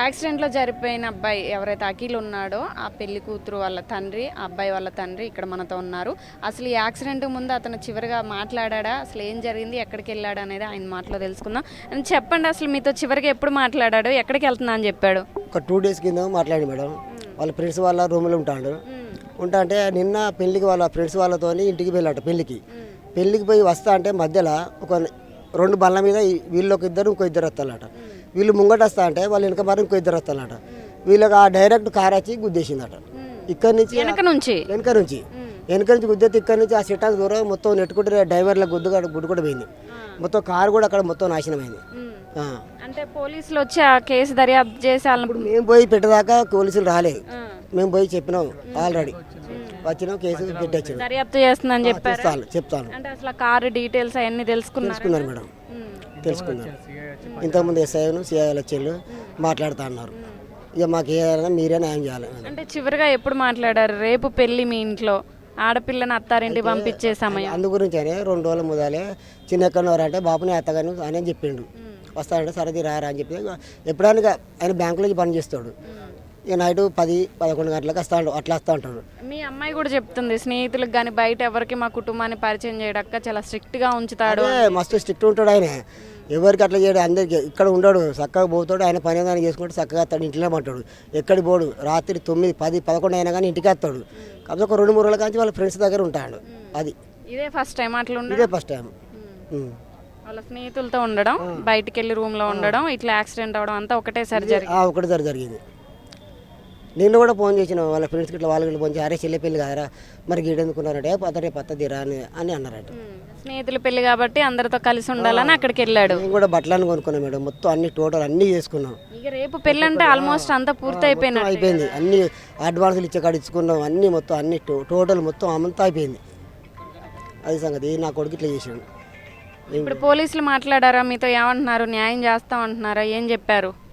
యాక్సిడెంట్లో జరిపోయిన అబ్బాయి ఎవరైతే అఖిల్ ఉన్నాడో ఆ పెళ్ళి కూతురు వాళ్ళ తండ్రి ఆ అబ్బాయి వాళ్ళ తండ్రి ఇక్కడ మనతో ఉన్నారు. అసలు ఈ యాక్సిడెంట్ ముందు అతను చివరిగా మాట్లాడా అసలు ఏం జరిగింది? ఎక్కడికి వెళ్ళాడు? అనేది ఆయన మాటలో తెలుసుకుందాం. అండ్ చెప్పండి అసలు మీతో చివరిగా ఎప్పుడు మాట్లాడాడు? ఎక్కడికి వెళ్తున్నా అని చెప్పాడు? ఒక టూ డేస్ కింద మాట్లాడి మేడం. వాళ్ళ ఫ్రెండ్స్ వాళ్ళ రూమ్లో ఉంటాడు. ఉంటా అంటే నిన్న పెళ్ళికి వాళ్ళ ఫ్రెండ్స్ వాళ్ళతో ఇంటికి వెళ్ళాట పెళ్ళికి. పెళ్ళికి పోయి వస్తా అంటే మధ్యలో ఒక రెండు బండ్ల మీద వీళ్ళు ఒక ఇద్దరు ఇంకో ఇద్దరు వస్తారట. వీళ్ళు ముంగట వస్తా అంటే వాళ్ళు వెనక మరి ఇంకో ఇద్దరు వస్తారట. వీళ్ళకి ఆ డైరెక్ట్ కార్ వచ్చి గుద్దేసిందట. ఇక్కడి నుంచి వెనక నుంచి? వెనక నుంచి. వెనక నుంచి గుద్దేస్తే ఇక్కడ నుంచి ఆ సిట్టాకు దూరం మొత్తం నెట్టుకుంటే డ్రైవర్ల గుద్దు గుడ్డు కూడా పోయింది. మొత్తం కారు కూడా అక్కడ మొత్తం నాశనమైంది. అంటే పోలీసులు వచ్చి ఆ కేసు దర్యాప్తు చేసి ఇప్పుడు మేము పోయి పెట్టేదాకా పోలీసులు రాలేదు. మేము పోయి చెప్పినాం ఆల్రెడీ. వచ్చినాం కేసు పెట్టొచ్చాను దర్యాప్తు చేస్తుందని చెప్పారు? చెప్తాను అంటే అసలు కారు డీటెయిల్స్ అవన్నీ తెలుసుకున్నారు? తెలుసుకున్నారు మేడం. తెలుసుకున్నారు ఇంతకుముందు ఎస్ఐను సిఐలు వచ్చేళ్ళు మాట్లాడుతా అన్నారు. ఇక మాకు ఏదైనా మీరే న్యాయం చేయాలి అంటే చివరిగా ఎప్పుడు మాట్లాడారు? రేపు పెళ్ళి మీ ఇంట్లో ఆడపిల్లని అత్తారింటి పంపించే సమయం. అందు గురించి అని రెండు రోజుల ముదాలే చిన్న ఎక్కడ అంటే బాబుని అత్తగాని అని చెప్పిండు. వస్తాడంటే సరది రారా అని చెప్పి ఎప్పుడైనా ఆయన బ్యాంకులో పని చేస్తాడు. ఇక నైట్ పది పదకొండు గంటలకు వస్తాడు అట్లా వస్తా ఉంటాడు మీ అమ్మాయి కూడా చెప్తుంది స్నేహితులకు కానీ బయట ఎవరికి మా కుటుంబాన్ని పరిచయం చేయడక్క చాలా స్ట్రిక్ట్గా ఉంచుతాడు మస్తు స్ట్రిక్ట్ ఉంటాడు ఆయన. ఎవరికి అట్లా చేయడు అందరికి. ఇక్కడ ఉండడు చక్కగా పోతాడు ఆయన పని ఏదైనా చేసుకుంటే చక్కగా వస్తాడు ఇంట్లోనే పట్టాడు ఎక్కడి పోడు రాత్రి తొమ్మిది పది పదకొండు అయినా కానీ ఇంటికి వస్తాడు. కాకపోతే ఒక రెండు మూడు రోజుల కాంచి వాళ్ళ ఫ్రెండ్స్ దగ్గర ఉంటాడు. అది. ఇదే ఫస్ట్ టైం అట్లా ఇదే ఫస్ట్ టైం వాళ్ళ స్నేహితులతో ఉండడం బయటికి వెళ్ళి రూమ్లో ఉండడం ఇట్లా యాక్సిడెంట్ అవడం అంతా ఒకటేసారి జరిగింది. ఒకటి సారి జరిగింది. నిన్ను కూడా ఫోన్ చేసిన వాళ్ళ ఫ్రెండ్స్కి ఇట్లా వాళ్ళకి ఫోన్ చేసి అరే చెల్లి పెళ్ళి కాదరా మరి గీడెందుకున్నారంటే పత్తరే పత్తదిరా అని అని అన్నారట. స్నేహితుల పెళ్ళి కాబట్టి అందరితో కలిసి ఉండాలని అక్కడికి వెళ్ళాడు. మేము కూడా బట్టలను కొనుక్కున్నాం మేడం. మొత్తం అన్ని టోటల్ అన్నీ చేసుకున్నాం. ఇక రేపు పెళ్ళి అంటే ఆల్మోస్ట్ అంతా పూర్తి అయిపోయినట్టు అయిపోయింది. అన్ని అడ్వాన్సులు ఇచ్చే కాడ ఇచ్చుకున్నాం. అన్ని మొత్తం అన్ని టో- టోటల్ మొత్తం అంతా అయిపోయింది. అది సంగతి. నా కొడుకు ఇట్లా చేసాడు. ఇప్పుడు పోలీసులు మాట్లాడారా? మీతో ఏమంటున్నారు? న్యాయం చేస్తాం అంటున్నారా ఏం చెప్పారు?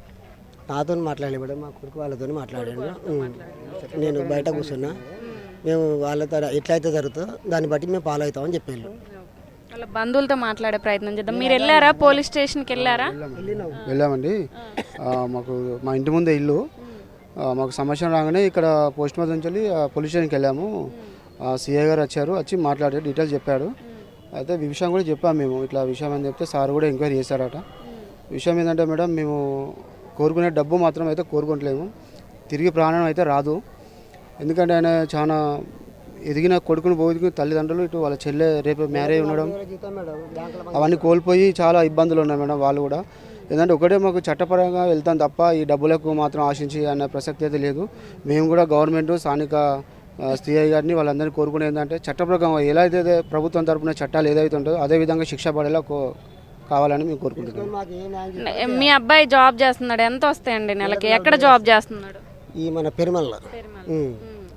నాతో మాట్లాడలే మేడం మా కొడుకు వాళ్ళతో మాట్లాడాను. నేను బయట కూర్చున్నా. మేము వాళ్ళతో ఎట్లయితే జరుగుతుందో దాన్ని బట్టి మేము ఫాలో అవుతామని చెప్పాను వాళ్ళ బంధువులతో మాట్లాడే ప్రయత్నం చేద్దాం. మీరు వెళ్ళారా? పోలీస్ స్టేషన్కి వెళ్ళారా? వెళ్ళామండి. ఆ, మాకు మా ఇంటి ముందే ఇల్లు. ఆ, మాకు సమస్య రాగానే ఇక్కడ పోస్ట్ మార్టం నుంచి పోలీస్ స్టేషన్కి వెళ్ళాము. సిఐ గారు వచ్చారు వచ్చి మాట్లాడారు డీటెయిల్స్ చెప్పారు అయితే ఈ విషయం కూడా చెప్పాము మేము. ఇట్లా విషయం అని చెప్తే సార్ కూడా ఎంక్వైరీ చేశారట. విషయం ఏంటంటే మేడం మేము కోరుకునే డబ్బు మాత్రం అయితే కోరుకుంటలేము. తిరిగి ప్రాణం అయితే రాదు. ఎందుకంటే ఆయన చాలా ఎదిగిన కొడుకుని పోయి తల్లిదండ్రులు ఇటు వాళ్ళ చెల్లె రేపు మ్యారేజ్ ఉండడం అవన్నీ కోల్పోయి చాలా ఇబ్బందులు ఉన్నాయి మేడం వాళ్ళు కూడా. ఎందుకంటే ఒకటే మాకు చట్టపరంగా వెళ్తాం తప్ప ఈ డబ్బులకు మాత్రం ఆశించి అనే ప్రసక్తి అయితే లేదు. మేము కూడా గవర్నమెంట్ స్థానిక సిఐ గారిని వాళ్ళందరినీ కోరుకునేది ఏంటంటే చట్టప్రకారం ఎలా అయితే ప్రభుత్వం తరపున చట్టాలు ఏదైతే ఉంటుందో అదే విధంగా శిక్ష పడేలా కో- కావాలని మేము కోరుకుంటున్నాం. మీ అబ్బాయి జాబ్ చేస్తున్నాడు. ఎంత వస్తాయండి నెలకి? ఎక్కడ జాబ్ చేస్తున్నాడు? ఈ మన పెరుమల్ల.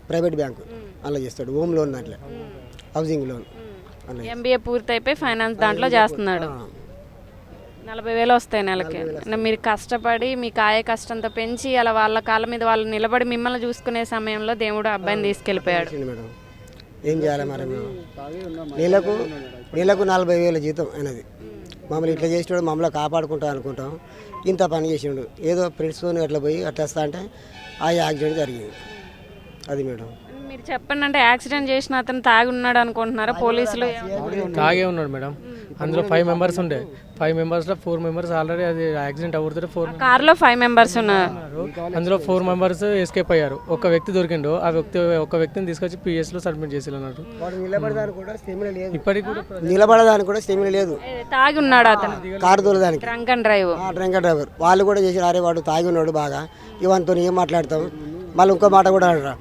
Private bank. అలా చేస్తాడు. హోమ్ లోన్ అట్లా హౌసింగ్ లోన్. ఎంబీఏ పూర్తి అయిపోయి ఫైనాన్స్ దాంట్లో చేస్తున్నాడు. నలభై వేలు వస్తాయి నెలకి. మీరు కష్టపడి మీ కాయ కష్టంతో పెంచి అలా వాళ్ళ కాళ్ళ మీద వాళ్ళు నిలబడి మిమ్మల్ని చూసుకునే సమయంలో దేవుడు అబ్బాయిని తీసుకెళ్ళిపోయాడు. ఏం చేయాలి మరి నెలకు నెలకు నలభై వేల జీతం అనేది మమ్మల్ని ఇట్లా చేసినాడు మమ్మల్ని కాపాడుకుంటాం అనుకుంటాం. ఇంత పని చేసిండు. ఏదో ఫ్రెండ్స్తో అట్లా పోయి అట్లా వస్తా అంటే ఆ యాక్సిడెంట్ జరిగింది. అది మేడం. మీరు చెప్పండి అంటే యాక్సిడెంట్ చేసిన అతను తాగి ఉన్నాడు. అనుకుంటున్నారా పోలీసులు తాగే ఉన్నాడు మేడం. అందులో ఫైవ్ మెంబర్స్ ఉండే. ఫైవ్ మెంబర్స్లో ఫోర్ మెంబర్స్ ఆల్రెడీ అది యాక్సిడెంట్ అవుతుంటే ఫోర్ కార్లో ఫైవ్ మెంబర్స్ ఉన్నారు. అందులో ఫోర్ మెంబర్స్ ఎస్కేప్ అయ్యారు. ఒక వ్యక్తి దొరికిండు ఆ వ్యక్తి ఒక వ్యక్తిని తీసుకొచ్చి పిఎస్లో సబ్మిట్ చేసి అన్నారు. వాడు నిలబడడానికి కూడా స్టెమిన లేదు. ఇప్పటికి కూడా నిలబడడానికి కూడా స్టెమిన లేదు. తాగి ఉన్నాడు అతను. కారు తోలడానికి డ్రంక్ అండ్ డ్రైవ్. ఆ డ్రంకర్ డ్రైవర్. వాళ్ళు కూడా చేసారు అరే వాడు తాగి ఉన్నాడు బాగా. ఇవంతో ఏం మాట్లాడతాం మళ్ళీ ఇంకో మాట కూడా అంటారా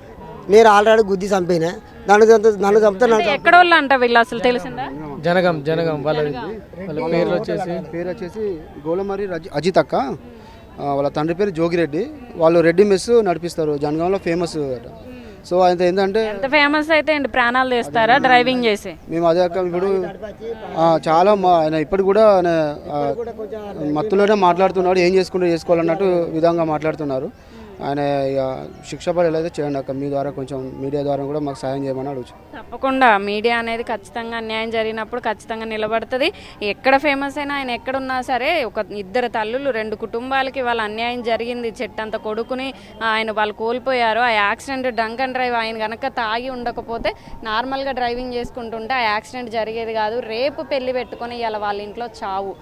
నేను ఆల్రెడీ గుద్ది చంపినా. నన్ను చంప నన్ను చంపితే నన్ను ఎక్కడ వాళ్ళు అంట వీళ్ళు అసలు తెలిసిందా? జనగం జనగం వాళ్ళ వాళ్ళ పేర్లు వచ్చేసి పేరు వచ్చేసి గోలమరి రజి అజిత్ అక్క వాళ్ళ తండ్రి పేరు జోగిరెడ్డి. వాళ్ళు రెడ్డి మెస్ నడిపిస్తారు జనగాంలో ఫేమస్ అట. సో ఆయన ఏంటంటే ఎంత ఫేమస్ అయితే ఏంటి ప్రాణాలు తీస్తారా డ్రైవింగ్ చేసి? మేము అదే అక్క ఇప్పుడు చాలా మా ఆయన ఇప్పటికి కూడా ఆయన మత్తులోనే మాట్లాడుతున్నాడు ఏం చేసుకుంటే చేసుకోవాలన్నట్టు విధంగా మాట్లాడుతున్నారు. ఆయన శిక్ష పడేలాగా చేయండి అక్క. మీ ద్వారా కొంచెం మీడియా ద్వారా కూడా మాకు సాయం చేయమని అడుగుతాం తప్పకుండా. మీడియా అనేది ఖచ్చితంగా అన్యాయం జరిగినప్పుడు ఖచ్చితంగా నిలబడుతుంది. ఎక్కడ ఫేమస్ అయినా ఆయన ఎక్కడున్నా సరే ఒక ఇద్దరు తల్లులు రెండు కుటుంబాలకి వాళ్ళ అన్యాయం జరిగింది. చెట్టంత కొడుకుని ఆయన వాళ్ళు కోల్పోయారు. ఆ యాక్సిడెంట్ డ్రంక్ అండ్ డ్రైవ్ ఆయన కనుక తాగి ఉండకపోతే నార్మల్గా డ్రైవింగ్ చేసుకుంటుంటే ఆ యాక్సిడెంట్ జరిగేది కాదు. రేపు పెళ్ళి పెట్టుకొని ఇవాళ వాళ్ళ ఇంట్లో చావు.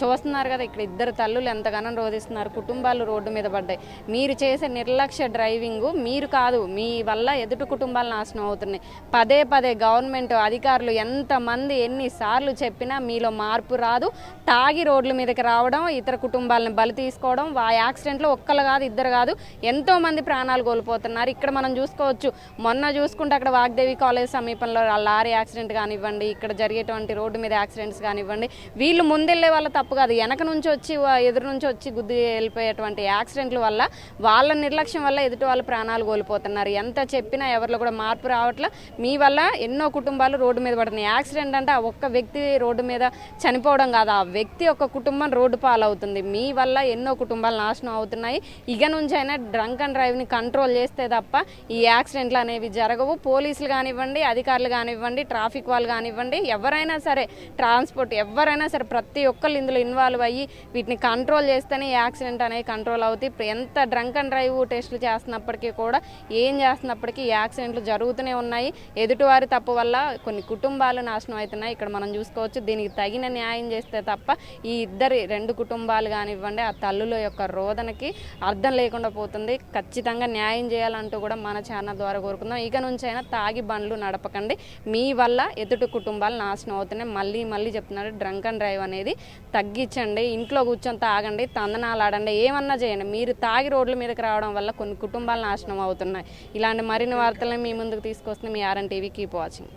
చూస్తున్నారు కదా ఇక్కడ ఇద్దరు తల్లులు ఎంతగానో రోధిస్తున్నారు. కుటుంబాలు రోడ్డు మీద పడ్డాయి. మీరు చేసే నిర్లక్ష్య డ్రైవింగ్ మీరు కాదు మీ వల్ల ఎదుటి కుటుంబాలు నాశనం అవుతున్నాయి. పదే పదే గవర్నమెంట్ అధికారులు ఎంతమంది ఎన్నిసార్లు చెప్పినా మీలో మార్పు రాదు. తాగి రోడ్ల మీదకి రావడం ఇతర కుటుంబాలను బలి తీసుకోవడం ఆ యాక్సిడెంట్లో ఒక్కరు కాదు ఇద్దరు కాదు ఎంతోమంది ప్రాణాలు కోల్పోతున్నారు. ఇక్కడ మనం చూసుకోవచ్చు మొన్న చూసుకుంటే అక్కడ వాగ్దేవి కాలేజ్ సమీపంలో ఆ లారీ యాక్సిడెంట్ కానివ్వండి ఇక్కడ జరిగేటువంటి రోడ్డు మీద యాక్సిడెంట్స్ కానివ్వండి వీళ్ళు ముందెళ్ళే వాళ్ళ తప్పు కాదు. వెనక నుంచి వచ్చి ఎదురు నుంచి వచ్చి గుద్ది వెళ్ళిపోయేటువంటి యాక్సిడెంట్ల వల్ల వాళ్ళ నిర్లక్ష్యం వల్ల ఎదుటి వాళ్ళ ప్రాణాలు కోల్పోతున్నారు. ఎంత చెప్పినా ఎవరిలో కూడా మార్పు రావట్లా. మీ వల్ల ఎన్నో కుటుంబాలు రోడ్డు మీద పడుతున్నాయి. యాక్సిడెంట్ అంటే ఆ ఒక్క వ్యక్తి రోడ్డు మీద చనిపోవడం కాదు. ఆ వ్యక్తి ఒక కుటుంబం రోడ్డు పాలవుతుంది. మీ వల్ల ఎన్నో కుటుంబాలు నాశనం అవుతున్నాయి. ఇక నుంచి అయినా డ్రంక్ అండ్ డ్రైవ్ని కంట్రోల్ చేస్తే తప్ప ఈ యాక్సిడెంట్లు అనేవి జరగవు. పోలీసులు కానివ్వండి అధికారులు కానివ్వండి ట్రాఫిక్ వాళ్ళు కానివ్వండి ఎవరైనా సరే ట్రాన్స్పోర్ట్ ఎవరైనా సరే ప్రతి ఒక్కళ్ళు ఇందులో ఇన్వాల్వ్ అయ్యి వీటిని కంట్రోల్ చేస్తేనే ఈ యాక్సిడెంట్ అనేది కంట్రోల్ అవుతాయి ఇప్పుడు ఎంత డ్రంక్ అండ్ డ్రైవ్ టెస్టులు చేస్తున్నప్పటికీ కూడా ఏం చేస్తున్నప్పటికీ ఈ యాక్సిడెంట్లు జరుగుతూనే ఉన్నాయి. ఎదుటివారి తప్పు వల్ల కొన్ని కుటుంబాలు నాశనం అవుతున్నాయి. ఇక్కడ మనం చూసుకోవచ్చు దీనికి తగిన న్యాయం చేస్తే తప్ప ఈ ఇద్దరి రెండు కుటుంబాలు కానివ్వండి ఆ తల్లుల యొక్క రోదనకి అర్థం లేకుండా పోతుంది. ఖచ్చితంగా న్యాయం చేయాలంటూ కూడా మన ఛానల్ ద్వారా కోరుకుందాం. ఇక నుంచైనా తాగి బండ్లు నడపకండి. మీ వల్ల ఎదుటి కుటుంబాలు నాశనం అవుతున్నాయి. మళ్ళీ మళ్ళీ చెప్తున్నారు డ్రంక్ అండ్ డ్రైవ్ అనేది తగ్గించండి ఇంట్లో కూర్చొని తాగండి తందనాలు ఆడండి ఏమన్నా చేయండి. మీరు తాగి రోడ్ల మీదకి రావడం వల్ల కొన్ని కుటుంబాలు నాశనం అవుతున్నాయి. ఇలాంటి మరిన్ని వార్తలను మీ ముందుకు తీసుకొస్తున్న మీ ఆర్ఎన్ టీవీ కీప్ వాచింగ్.